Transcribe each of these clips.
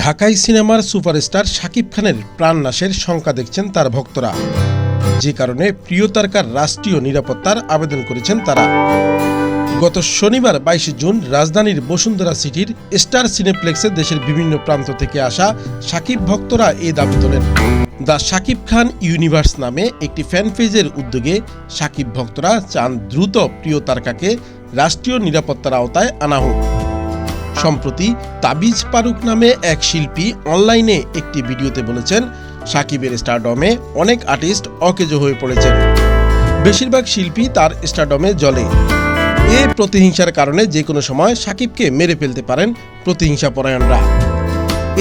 ঢাকাই সিনেমার সুপারস্টার শাকিব খানের প্রাণনাশের শঙ্কা দেখছেন তার ভক্তরা। যে কারণে প্রিয় তারকার রাষ্ট্রীয় নিরাপত্তার আবেদন করেছেন তারা। গত শনিবার বাইশে জুন রাজধানীর বসুন্ধরা সিটির স্টার সিনেপ্লেক্সে দেশের বিভিন্ন প্রান্ত থেকে আসা সাকিব ভক্তরা এই দাবি তোলেন। দ্য সাকিব খান ইউনিভার্স নামে একটি ফ্যান পেজের উদ্যোগে সাকিব ভক্তরা চান দ্রুত প্রিয় তারকাকে রাষ্ট্রীয় নিরাপত্তার আওতায় আনা হোক। সম্প্রতি তাবিজ পারুক নামে এক শিল্পী অনলাইনে একটি ভিডিওতে বলেছেন, সাকিবের স্টারডমে অনেক আর্টিস্ট অকেজো হয়ে পড়েছেন। বেশিরভাগ শিল্পী তার স্টারডমে জলে এ প্রতিহিংসার কারণে যে কোনো সময় সাকিবকে মেরে ফেলতে পারেন প্রতিহিংসা পরায়ণরা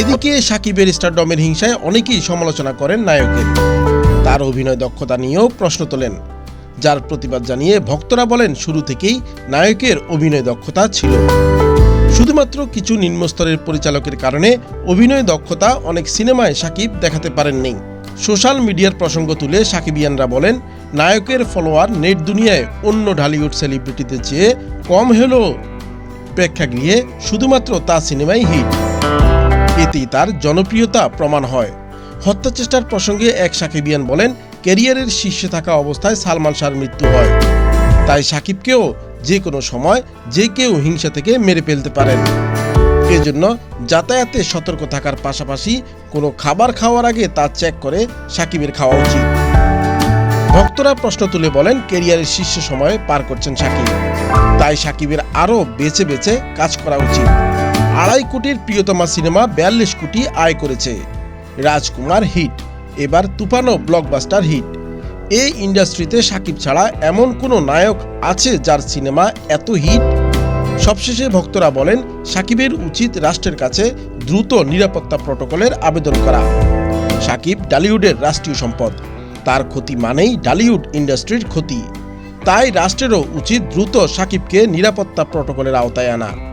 এদিকে সাকিবের স্টারডমের হিংসায় অনেকেই সমালোচনা করেন নায়কের। তার অভিনয় দক্ষতা নিয়েও প্রশ্ন তোলেন, যার প্রতিবাদ জানিয়ে ভক্তরা বলেন, শুরু থেকেই নায়কের অভিনয় দক্ষতা ছিল। শুধুমাত্র কিছু নিম্নস্তরের পরিচালকের কারণে অভিনয় দক্ষতা অনেক সিনেমায় সাকিব দেখাতে পারেননি। সোশ্যাল মিডিয়ার প্রসঙ্গ তুলে সাকিবিয়ানরা বলেন, নায়কের ফলোয়ার নেট দুনিয়ায় অন্য ঢালিউড সেলিব্রিটিদের চেয়ে কম হলেও প্রেক্ষাগৃহে শুধুমাত্র তা সিনেমাই হিট। এতেই তার জনপ্রিয়তা প্রমাণ হয়। হত্যাচেষ্টার প্রসঙ্গে এক সাকিবিয়ান বলেন, ক্যারিয়ারের শীর্ষে থাকা অবস্থায় সালমান শাহর মৃত্যু হয়। তাই সাকিবকেও যে কোনো সময় যে কেউ হিংসা থেকে মেরে ফেলতে পারেন। এজন্য যাতায়াতে সতর্ক থাকার পাশাপাশি কোনো খাবার খাওয়ার আগে তা চেক করে সাকিবের খাওয়া উচিত। ভক্তরা প্রশ্ন তুলে বলেন ক্যারিয়ারের শীর্ষ সময়ে পার করছেন সাকিব। তাই সাকিবের আরও বেছে বেছে কাজ করা উচিত। আড়াই কোটির প্রিয়তমা সিনেমা বিয়াল্লিশ কোটি আয় করেছে। রাজকুমার হিট। এবার তুফানো ব্লকবাস্টার হিট। এই ইন্ডাস্ট্রিতে সাকিব ছাড়া এমন কোনো নায়ক আছে যার সিনেমা এত হিট? সবশেষে ভক্তরা বলেন, সাকিবের উচিত রাষ্ট্রের কাছে দ্রুত নিরাপত্তা প্রটোকলের আবেদন করা। সাকিব ডালিউডের রাষ্ট্রীয় সম্পদ। তার ক্ষতি মানেই ডালিউড ইন্ডাস্ট্রির ক্ষতি। তাই রাষ্ট্রেরও উচিত দ্রুত সাকিবকে নিরাপত্তা প্রটোকলের আওতায় আনা।